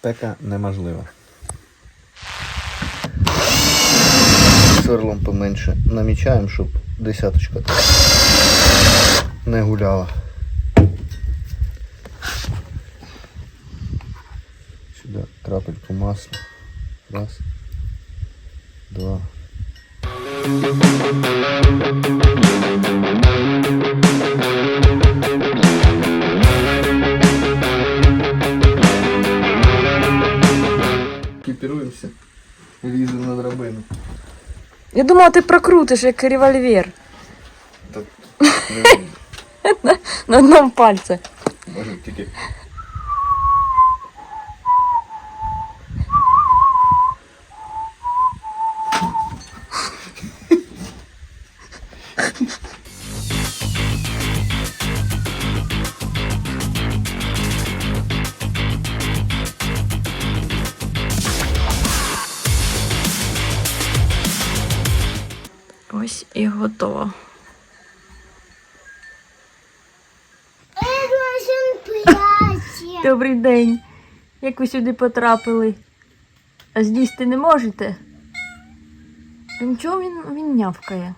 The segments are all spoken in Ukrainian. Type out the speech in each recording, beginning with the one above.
спека неможлива. Сверлом поменше намічаємо, щоб десяточка не гуляла. Сюди крапельку масла. Раз. Два. Ліземо на драбину. Я думала, ти прокрутиш як револьвер Та на одному пальці. Може тільки. І готово. Добрий день. Як ви сюди потрапили? А з'їсти не можете? Та Чого він, він нявкає?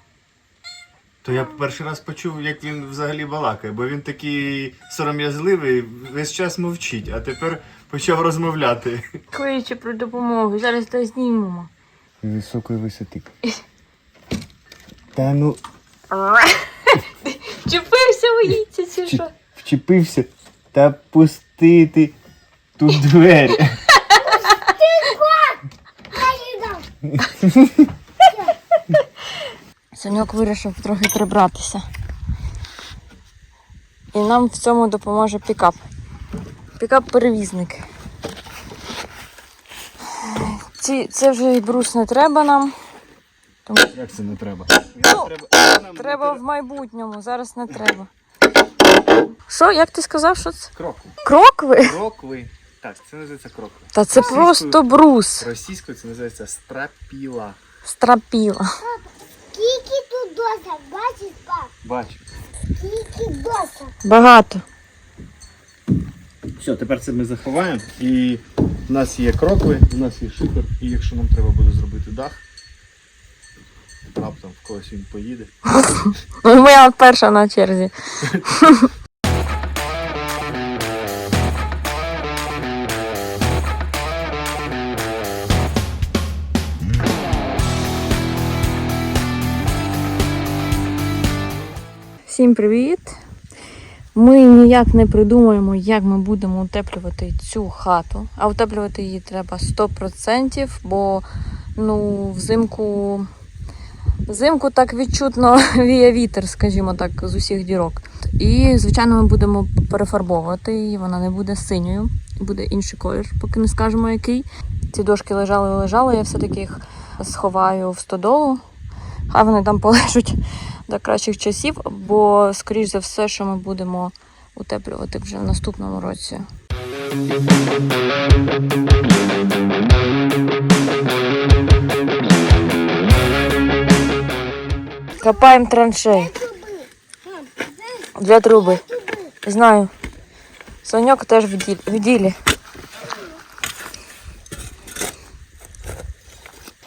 То я перший раз почув, як він взагалі балакає, бо він такий сором'язливий, весь час мовчить, а тепер почав розмовляти. Кличе про допомогу. Зараз то знімемо. Високої висоти. Та ну, Чепився, боїться, чи що? вчепився та пустити тут двері. Саньок вирішив трохи прибратися. І нам в цьому допоможе пікап. Пікап-перевізник. Це вже і брус не треба нам. Тому Як це не треба? Ну, треба в майбутньому, зараз не треба. Що, як ти сказав, що це? Крокви. Крокви? Крокви. Так, це називається крокви. Та це Російською- просто брус. Російською це називається страпіла. Страпіла. Скільки тут досок, бачиш, пап? Бачу. Скільки досок? Багато. Все, тепер це ми заховаємо. І в нас є крокви, у нас є шифер, і якщо нам треба буде зробити дах, раптом в когось він поїде. Ну, Моя перша на черзі. Всім привіт! Ми ніяк не придумаємо, як ми будемо утеплювати цю хату. А утеплювати її треба 100%, бо ну, взимку Взимку так відчутно віє вітер, скажімо так, з усіх дірок. І, звичайно, ми будемо перефарбовувати її, вона не буде синьою, буде інший колір, поки не скажемо який. Ці дошки лежали, лежали, я все-таки їх сховаю в стодолу. Хай вони там полежать до кращих часів, бо, скоріш за все, що ми будемо утеплювати вже в наступному році. Копаємо траншеї. Дві труби. Знаю. Саньок теж в ділі. В ділі.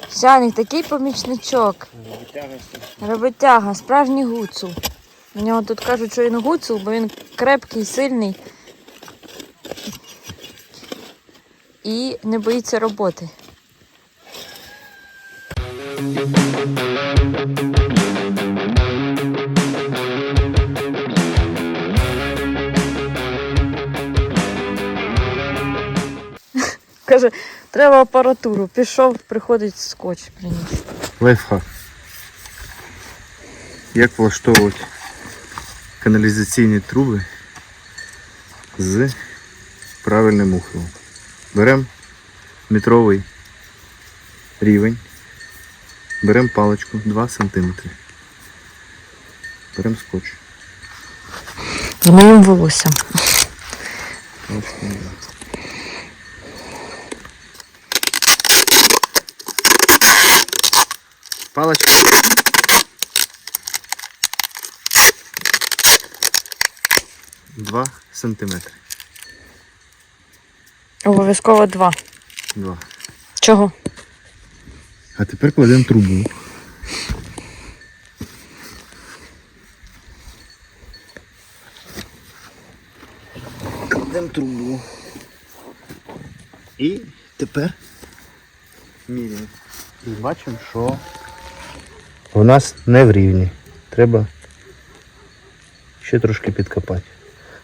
Сяник такий помічничок. Роботяга, справжній гуцул. На нього тут кажуть, що він гуцул, бо він крепкий, сильний. І не боїться роботи. Каже, треба апаратуру. Пішов, приходить скотч приніс. Лайфхак. Як влаштовувати каналізаційні труби з правильним ухилом. Беремо метровий рівень, беремо паличку 2 см. Беремо скотч. З моїм волоссям. Паличку назад. Два сантиметри. Обов'язково два. Два. Чого? А тепер кладемо трубу. Кладемо трубу. І тепер міряємо. І бачимо, що у нас не в рівні. Треба ще трошки підкопати.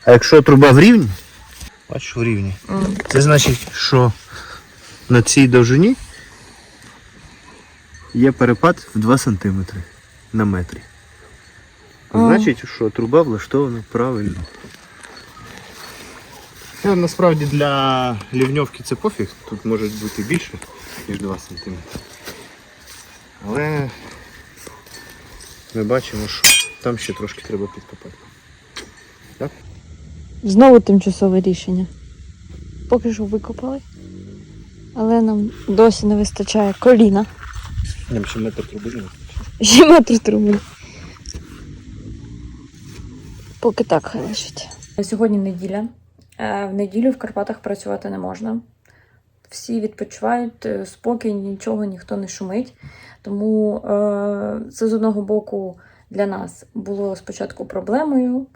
А якщо труба в рівні, бачиш в рівні. Це значить, що на цій довжині є перепад в 2 см на метрі. Значить, що труба влаштована правильно. Це насправді для лівньовки це пофіг, тут може бути більше, ніж 2 см. Але ми бачимо, що там ще трошки треба підкопати. Так? Знову тимчасове рішення. Поки що викопали. Але нам досі не вистачає коліна. Нам ще метр труби не Ще метр труби. Поки так хай лежить. Сьогодні неділя. Е, В неділю в Карпатах працювати не можна. Всі відпочивають, е, спокій, нічого, ніхто не шумить. Тому е, це з одного боку для нас було спочатку проблемою,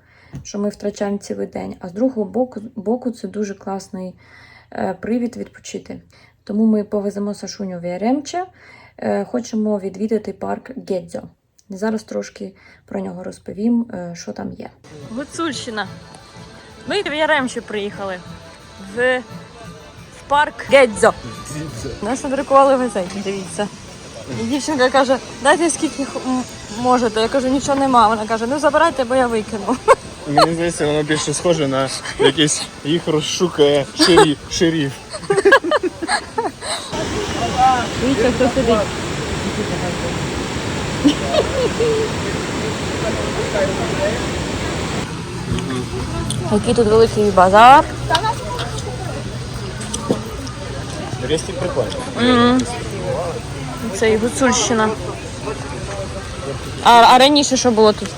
що ми втрачаємо цілий день, а з другого боку, боку це дуже класний е, привід відпочити. Тому ми повеземо Сашуню в Яремче, е, хочемо відвідати парк Гедзьо. Зараз трошки про нього розповім, що там є. Гуцульщина. Ми в Яремче приїхали. В парк Гедзьо. Нас надрукували в газеті, дивіться. І дівчинка каже, дайте скільки можете. Я кажу, нічого нема. Вона каже, ну забирайте, бо я викину. Мені здається, воно більше схоже на якийсь їх розшукає шеріф. шеріф. Дивіться, хто сидить. Який тут великий базар. Ресті прикольно. М. Це і Гуцульщина. А, а раніше що було тут?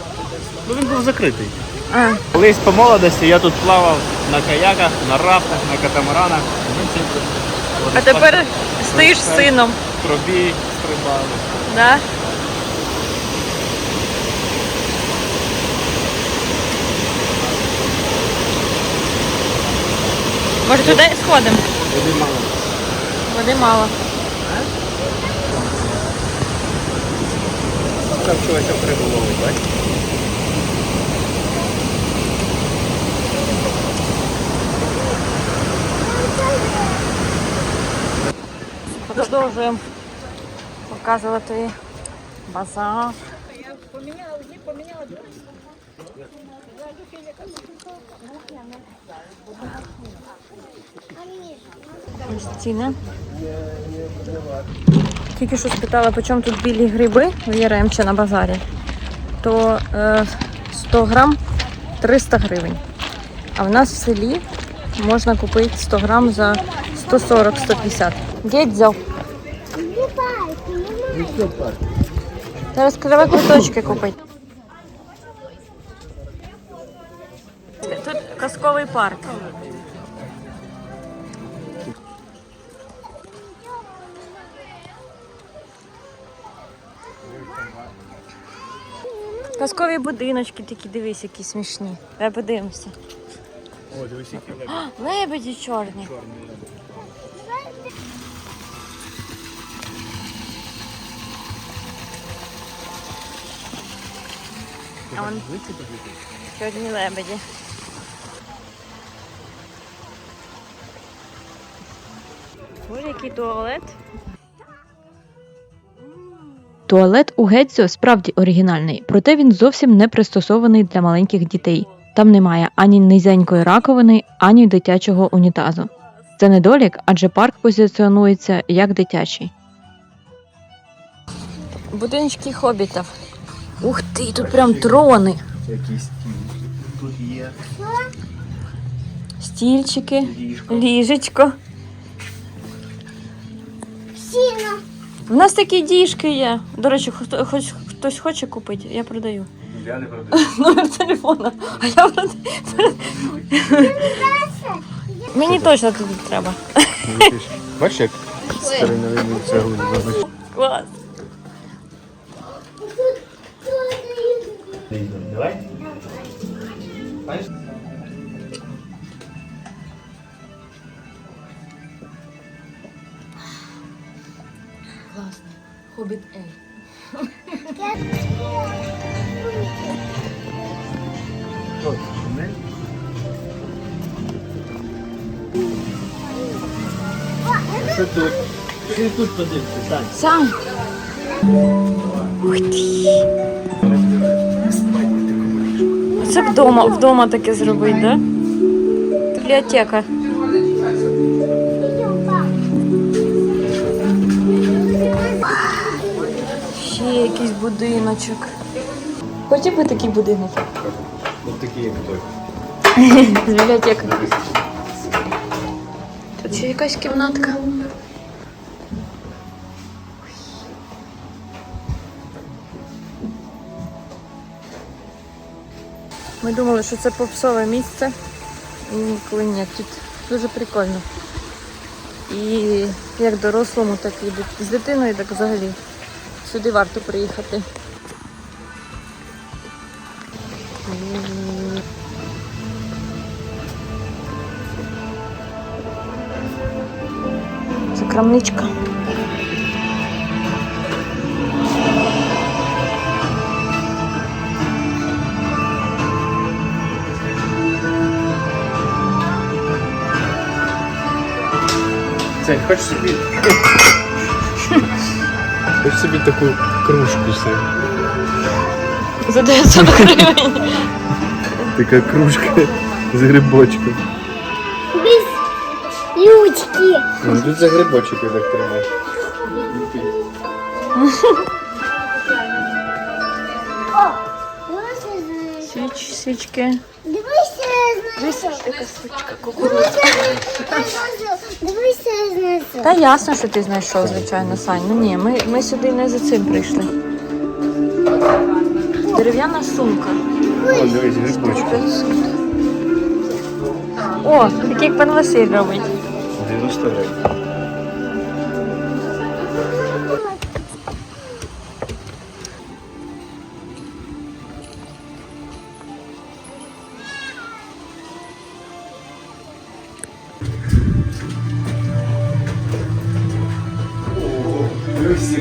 Ну він був закритий. А, Колись по молодості я тут плавав на каяках, на рафтах, на катамаранах. Ми ці а тепер стоїш з сином. Пробій стрибали. Да? Може туди сходимо? Мало. Води мало. Там чогось прибуловий, бачиш? Продовжуємо показувати базар. Ось Ціни. Тільки що спитала, по чому тут білі гриби в Яремче на базарі, то е, 100 грам 300 гривень. А в нас в селі можна купити 100 грам за 140-150. Гедзьо. Не. Зараз треба квиточки купити. Казковий парк. Казкові будиночки такі, дивись, які смішні. Давай подивимося. О, дивись, які лебеді. Лебеді чорні. А вон чорні лебеді. Ось який туалет. Туалет у Гетцо справді оригінальний, проте він зовсім не пристосований для маленьких дітей. Там немає ані низенької раковини, ані дитячого унітазу. Це недолік, адже парк позиціонується як дитячий. Будиночки хобітів. Ух ти, тут прям трони. Стільчики, ліжечко. Сіно. У нас такі діжки є. До речі, хто, хоч, хтось хоче купити, я продаю. Я не продаю. Номер телефона. А я продаю. Мені точно туди треба. Бачиш, як стариною цеглою зазначено? Клас. Давай. Класно. Хобіт Ей. Що тут? Ти тут подивися, Сань. Сам. Ух ти. Це вдома, вдома таке зробити, да? Бібліотека. Ще якийсь будиночок. Хочеш би такий будинок? Ось такі, як той. З бібліотекою. Тут ще якась кімнатка. Ми думали, що це попсове місце. І ніколи ні. Тут дуже прикольно. І як дорослому, так і з дитиною, так взагалі. Сюди варто приїхати. Це крамничка. Сань, хочеш собі. Хочеш собі таку кружку, Сань. За 900 гривень. Така кружка з грибочком. Без ючки. Ну, тут за грибочок я так тримаю. Дивися, Свіч, свічки. дивися, знизу. Яка. Дивися знизу. Та ясно, що ти знайшов, звичайно, Сань. Ну ні, ми, ми сюди не за цим прийшли. Дерев'яна сумка. О, дивись, грибочок. 500. О, такий як пан Василь робить. 90 гривень.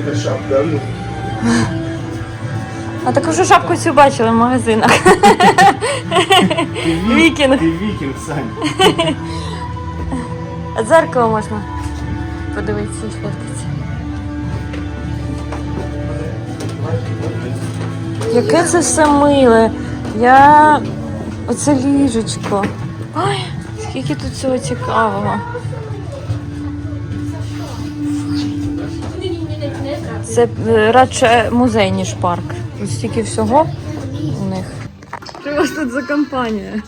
Яка шапка, ну. А таку ж шапку цю бачили в магазинах. Вікінг. Ти вікінг, Сань. А дзеркало можна подивитися і сфоткатися. Яке це все миле. Я. Оце ліжечко. Ой, скільки тут всього цікавого. Це е, радше музей, ніж парк. Ось стільки всього у них. Що у вас тут за компанія?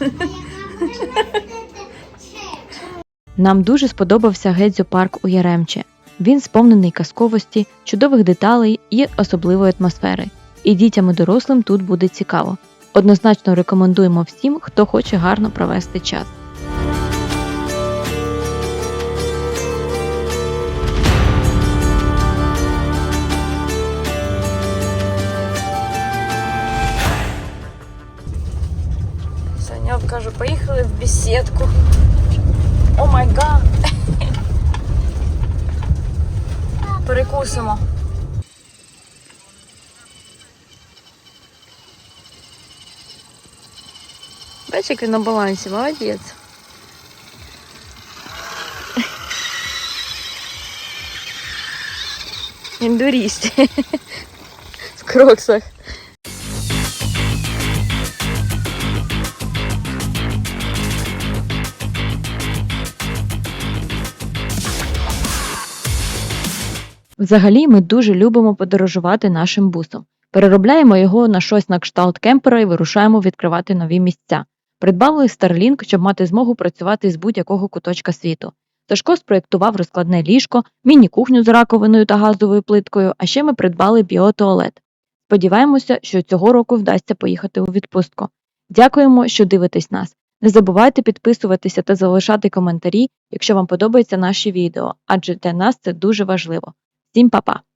Нам дуже сподобався Гедзю парк у Яремче. Він сповнений казковості, чудових деталей і особливої атмосфери. І дітям і дорослим тут буде цікаво. Однозначно рекомендуємо всім, хто хоче гарно провести час. поїхали в бесідку. О май гад. Перекусимо. Бачиш, як він на балансі, молодець. Індуріст. В кроксах. Взагалі, ми дуже любимо подорожувати нашим бусом. Переробляємо його на щось на кшталт кемпера і вирушаємо відкривати нові місця. Придбали Starlink, щоб мати змогу працювати з будь-якого куточка світу. Сашко спроєктував розкладне ліжко, міні-кухню з раковиною та газовою плиткою, а ще ми придбали біотуалет. Сподіваємося, що цього року вдасться поїхати у відпустку. Дякуємо, що дивитесь нас. Не забувайте підписуватися та залишати коментарі, якщо вам подобаються наші відео, адже для нас це дуже важливо. Всім па-па!